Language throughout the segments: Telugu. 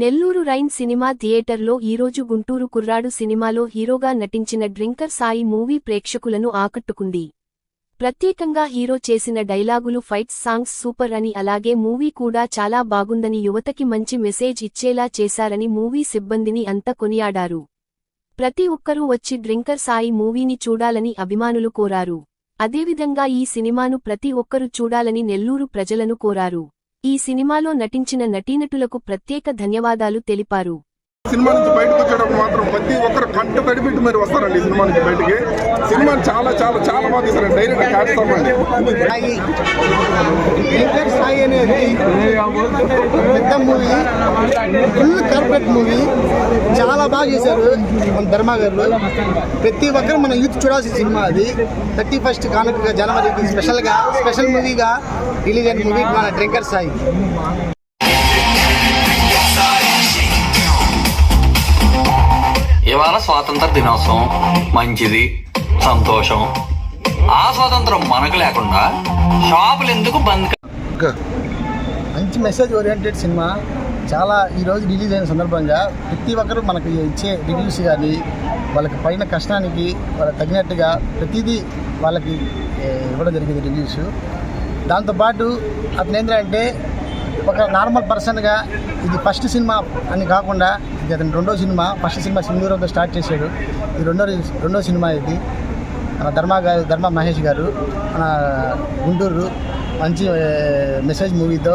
నెల్లూరు రైన్ సినిమా థియేటర్లో ఈరోజు గుంటూరు కుర్రాడు సినిమాలో హీరోగా నటించిన డ్రింకర్ సాయి మూవీ ప్రేక్షకులను ఆకట్టుకుంది. ప్రత్యేకంగా హీరో చేసిన డైలాగులు ఫైట్స్ సాంగ్స్ సూపర్ అని అలాగే మూవీ కూడా చాలా బాగుందని యువతకి మంచి మెసేజ్ ఇచ్చేలా చేశారని మూవీ సిబ్బందిని అంతా కొనియాడారు. ప్రతి ఒక్కరూ వచ్చి డ్రింకర్ సాయి మూవీని చూడాలని అభిమానులు కోరారు. అదేవిధంగా ఈ సినిమాను ప్రతి ఒక్కరు చూడాలని నెల్లూరు ప్రజలను కోరారు. ఈ సినిమాలో నటించిన నటీనటులకు ప్రత్యేక ధన్యవాదాలు తెలిపారు. సినిమా నుంచి బయటకు వచ్చేటప్పుడు మాత్రం ప్రతి ఒక్కరు కంట తడిపెట్టి మీరు వస్తారండి సినిమా నుంచి బయటికి. సినిమా చాలా చాలా చాలా బాగా తీసారు డైరెక్ట్ కాస్తామండి సాయి సాయి అనేది పెద్ద మూవీ ఫుల్ కార్పొరేట్ మూవీ. చాలా బాగా చేశారు మన ధర్మ గారు. ప్రతి ఒక్కరు మన యూత్ చూడాల్సిన సినిమా అది. థర్టీ ఫస్ట్ కానుకగా జనవరికి స్పెషల్గా స్పెషల్ మూవీగా రిలీజ్ అయిన మూవీ మన డ్రింకర్ సాయి ఇవాళ స్వాతంత్ర దినోత్సవం. మంచిది సంతోషం. ఆ స్వాతంత్రం మనకు లేకుండా షాపులు ఎందుకు బంద్ మంచి మెసేజ్ ఓరియంటెడ్ సినిమా చాలా ఈరోజు రిలీజ్ అయిన సందర్భంగా ప్రతి ఒక్కరు మనకి ఇచ్చే రివ్యూస్ కానీ వాళ్ళకి పైన కష్టానికి వాళ్ళకి తగినట్టుగా ప్రతిదీ వాళ్ళకి ఇవ్వడం జరిగింది రివ్యూస్ దాంతోపాటు అతను ఏంటంటే ఒక నార్మల్ పర్సన్గా ఇది ఫస్ట్ సినిమా అని కాకుండా ఇది అతని రెండో సినిమా. ఫస్ట్ సినిమా సింధూరంతో స్టార్ట్ చేశాడు. ఇది రెండో రెండో సినిమా ఇది. మన ధర్మ గారు ధర్మ మహేష్ గారు మన గుంటూరు మంచి మెసేజ్ మూవీతో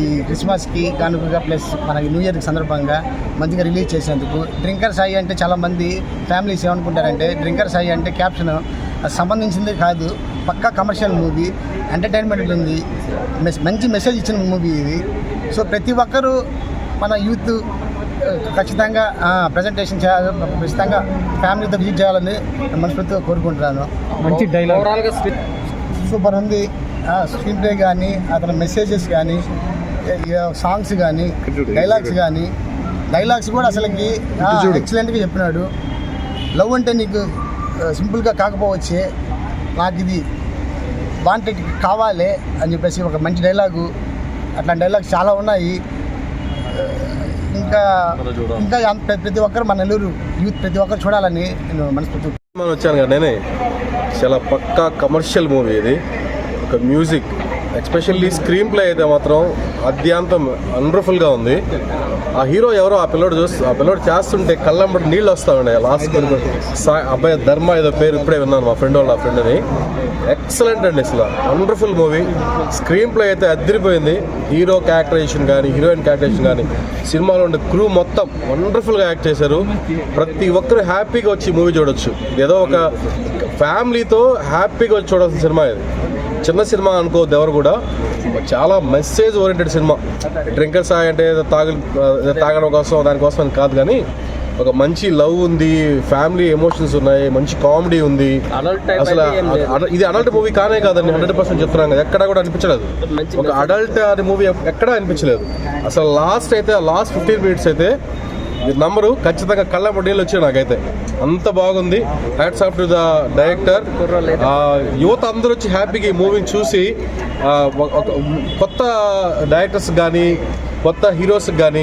ఈ క్రిస్మస్కి కానుకగా ప్లస్ మన న్యూ ఇయర్కి సందర్భంగా మంచిగా రిలీజ్ చేసేందుకు డ్రింకర్ సాయి అంటే చాలామంది ఫ్యామిలీస్ ఏమనుకుంటారంటే డ్రింకర్ సాయి అంటే క్యాప్షన్. అది సంబంధించింది కాదు. పక్కా కమర్షియల్ మూవీ ఎంటర్టైన్మెంట్ ఉంది. మెస్ మంచి మెసేజ్ ఇచ్చిన మూవీ ఇది. సో ప్రతి ఒక్కరూ మన యూత్ ఖచ్చితంగా ప్రజెంటేషన్ చేయాలి ఖచ్చితంగా ఫ్యామిలీతో విజిట్ చేయాలని మనస్ఫూర్తిగా కోరుకుంటున్నాను. మంచి డైలాగ్ సూపర్ ఉంది. స్క్రీన్ ప్లే కానీ అతని మెసేజెస్ కానీ సాంగ్స్ కానీ డైలాగ్స్ కానీ డైలాగ్స్ కూడా అసలుకి ఎక్సలెంట్గా చెప్పినాడు. లవ్ అంటే నీకు సింపుల్గా కాకపోవచ్చే నాకు ఇది వాంటెడ్ కావాలి అని చెప్పేసి ఒక మంచి డైలాగు అట్లాంటి డైలాగ్స్ చాలా ఉన్నాయి. ఇంకా ఇంకా ప్రతి ఒక్కరు మన నెల్లూరు యూత్ ప్రతి ఒక్కరు చూడాలని నేను మనస్ఫూర్తి మనం వచ్చాను కదా నేనే చాలా పక్కా కమర్షియల్ మూవీ ఇది. ఒక మ్యూజిక్ ఎస్పెషల్లీ స్క్రీన్ ప్లే అయితే మాత్రం అద్యాంతం వండర్ఫుల్గా ఉంది. ఆ హీరో ఎవరో ఆ పిల్లోడు చూస్తూ ఆ పిల్లోడు చేస్తుంటే కళ్ళంబడి నీళ్ళు వస్తా ఉండే లాస్ట్ అబ్బాయి ధర్మ ఏదో పేరు ఇప్పుడే విన్నాను మా ఫ్రెండ్ వాళ్ళ ఫ్రెండ్ అని ఎక్సలెంట్ అండి అసలు. వండర్ఫుల్ మూవీ స్క్రీన్ ప్లే అయితే అదిరిపోయింది హీరో క్యారెక్టరేషన్ కానీ హీరోయిన్ క్యారెక్టరేషన్ కానీ సినిమాలో ఉండే క్రూ మొత్తం వండర్ఫుల్గా యాక్ట్ చేశారు. ప్రతి ఒక్కరు హ్యాపీగా వచ్చి మూవీ చూడొచ్చు. ఏదో ఒక ఫ్యామిలీతో హ్యాపీగా వచ్చి చూడాల్సిన సినిమా ఇది. చిన్న సినిమా అనుకోవద్దు ఎవరు కూడా. చాలా message oriented cinema. Drinker Sai అంటే తాగు తాగడం కోసం దానికోసం అని కాదు కానీ ఒక మంచి లవ్ ఉంది ఫ్యామిలీ ఎమోషన్స్ ఉన్నాయి మంచి కామెడీ ఉంది. అసలు ఇది అడల్ట్ మూవీ కానే కాదండి హండ్రెడ్ పర్సెంట్ చెప్తున్నాను కదా. ఎక్కడా కూడా అనిపించలేదు. ఒక అడల్ట్ అనే మూవీ ఎక్కడా అనిపించలేదు. అసలు లాస్ట్ అయితే లాస్ట్ ఫిఫ్టీన్ మినిట్స్ అయితే ఈ నంబరు ఖచ్చితంగా కళ్ళ నీళ్ళు వచ్చాయి నాకైతే. అంత బాగుంది. Hats off to the director యువత అందరూ వచ్చి హ్యాపీగా ఈ మూవీని చూసి కొత్త డైరెక్టర్స్ కానీ కొత్త హీరోస్ కానీ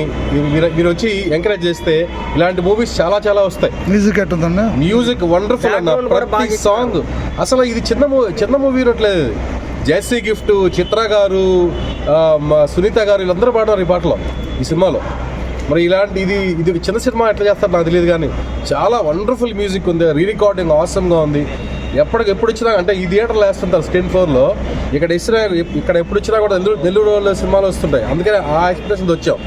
మీరు మీరు వచ్చి ఎంకరేజ్ చేస్తే ఇలాంటి మూవీస్ చాలా చాలా వస్తాయి. మ్యూజిక్ ఎట్టుందన్న? మ్యూజిక్ వండర్ఫుల్ అన్న. ప్రతి సాంగ్ అసలు ఇది చిన్న మూవీ చిన్న మూవీ ఇవ్వట్లేదు జెస్సీ గిఫ్ట్ చిత్ర గారు సునీత గారు వీళ్ళందరూ పాడారు ఈ పాటలో ఈ సినిమాలో. మరి ఇలాంటి ఇది ఇది చిన్న సినిమా ఎట్లా చేస్తారు నాకు తెలియదు కానీ చాలా వండర్ఫుల్ మ్యూజిక్ ఉంది. రీ రికార్డింగ్ ఆసమ్గా ఉంది. ఎప్పటికి ఎప్పుడు వచ్చినా అంటే ఈ థియేటర్లో వేస్తుంటారు స్క్రీన్ ఫ్లోర్లో ఇక్కడ ఇచ్చినా ఇక్కడ ఎప్పుడు వచ్చినా కూడా నెల్లూరు నెల్లూరు వాళ్ళ సినిమాలు వస్తుంటాయి. అందుకనే ఆ ఎక్స్ప్రెషన్ వచ్చాం.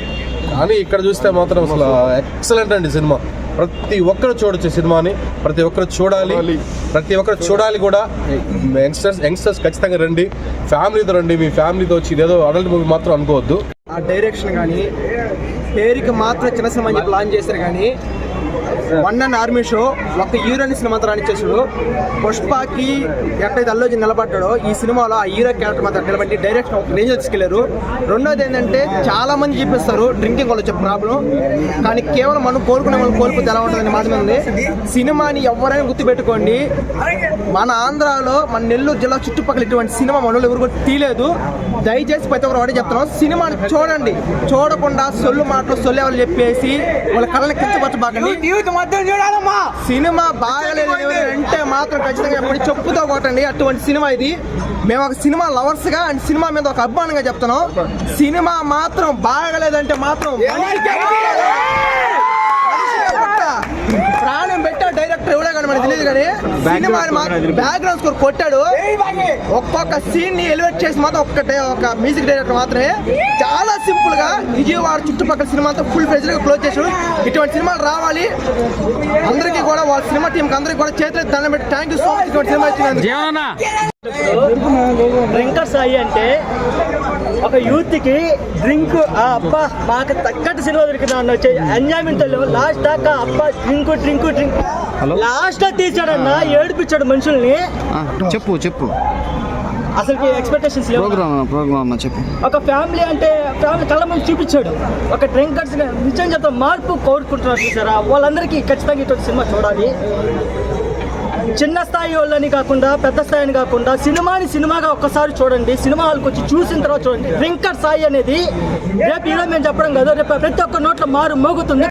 కానీ ఇక్కడ చూస్తే మాత్రం అసలు ఎక్సలెంట్ అండి సినిమా. ప్రతి ఒక్కరు చూడొచ్చు సినిమాని. ప్రతి ఒక్కరు చూడాలి. ప్రతి ఒక్కరు చూడాలి కూడా. యంగ్స్టర్స్ యంగ్స్టర్స్ ఖచ్చితంగా రండి. ఫ్యామిలీతో రండి. మీ ఫ్యామిలీతో వచ్చి ఇదేదో అడల్ట్ మూవీ మాత్రం అనుకోవద్దు. ఆ డైరెక్షన్ కానీ పేరుకి మాత్రం చిన్న సినిమా అని చెప్పి లాంచ్ చేశారు కానీ వన్ అండ్ ఆర్మీ షో ఒక హీరోని సినిమా రాణించేసాడు పుష్పకి ఎక్కడైతే అల్లు నిలబడ్డాడో ఈ సినిమాలో ఆ హీరో క్యారెక్టర్ మాత్రం నిలబడి డైరెక్షన్ ఒక రేంజ్ తీసుకెళ్ళారు రెండోది ఏంటంటే చాలా మంది చూపిస్తారు డ్రింకింగ్ వల్ల వచ్చే ప్రాబ్లం కానీ కేవలం మనం కోరుకునే వాళ్ళు కోల్పోతే ఎలా ఉంటుందని మాత్రమే ఉంది. సినిమాని ఎవరైనా గుర్తుపెట్టుకోండి. మన ఆంధ్రాలో మన నెల్లూరు జిల్లా చుట్టుపక్కల ఇటువంటి సినిమా మనలో ఎవరు కూడా తీయలేదు. దయచేసి ప్రతి ఒక్కరు ఒకటే చెప్తున్నాం. సినిమాని చూడండి. చూడకుండా సొల్లు మాటలు సొల్లు ఎవరు చెప్పేసి వాళ్ళ కళని కించపరచబాకండి. సినిమా బాగలేదు అంటే మాత్రం ఖచ్చితంగా ఎప్పుడు చెప్పుతో కొట్టండి. అటువంటి సినిమా ఇది. మేము ఒక సినిమా లవర్స్గా అండ్ సినిమా మీద ఒక అభిమానంగా చెప్తున్నాం. సినిమా మాత్రం బాగలేదంటే మాత్రం కానీ సినిమాని బ్యాక్గ్రౌండ్ స్కోర్ కొట్టాడు. ఒక్కొక్క సీన్ని ఎలివేట్ చేసి మాత్రం ఒక్క డై- ఒక మ్యూజిక్ డైరెక్టర్ మాత్రమే. చాలా సింపుల్గా విజయవాడ చుట్టుపక్కల సినిమా అంతా ఫుల్ ఫ్లెజ్గా క్లోజ్ చేసాడు ఇటువంటి సినిమాలు రావాలి. అందరికీ కూడా వాళ్ళ సినిమా టీం అందరికీ కూడా చేతులు దండం పెట్టి థ్యాంక్ యూ సో మచ్ ఇటువంటి సినిమా ఇచ్చినందుకు. డ్రింకర్ సాయి అంటే ఒక యూత్కి డ్రింక్ ఆ అబ్బా మాకు తగ్గట్టు సినిమా దొరికింది అన్న వచ్చే ఎంజాయ్మెంట్ లాస్ట్ దాకా అబ్బా డ్రింక్ డ్రింక్ డ్రింక్. లాస్ట్లో తీసాడన్న ఏడిపించాడు మనుషుల్ని. చెప్పు చెప్పు. అసలు ఎక్స్పెక్టేషన్స్ లేవు. ప్రోగ్రామ్ ప్రోగ్రామ్ చెప్పు. ఒక ఫ్యామిలీ అంటే ఫ్యామిలీ కళ్ళ ముందు చూపించాడు. ఒక డ్రింకర్స్ నిజం చెప్తా మార్పు కోరుకుంటున్నారు చూసారా? వాళ్ళందరికీ ఖచ్చితంగా ఇటువంటి సినిమా చూడాలి. చిన్న స్థాయి వాళ్ళని కాకుండా పెద్ద స్థాయిని కాకుండా సినిమాని సినిమాగా ఒక్కసారి చూడండి. సినిమా హాల్కి వచ్చి చూసిన తర్వాత చూడండి. డ్రింకర్ స్థాయి అనేది రేపు ఈరోజు మేము చెప్పడం కదా రేపు ప్రతి ఒక్క నోట్లో మారు మోగుతుంది.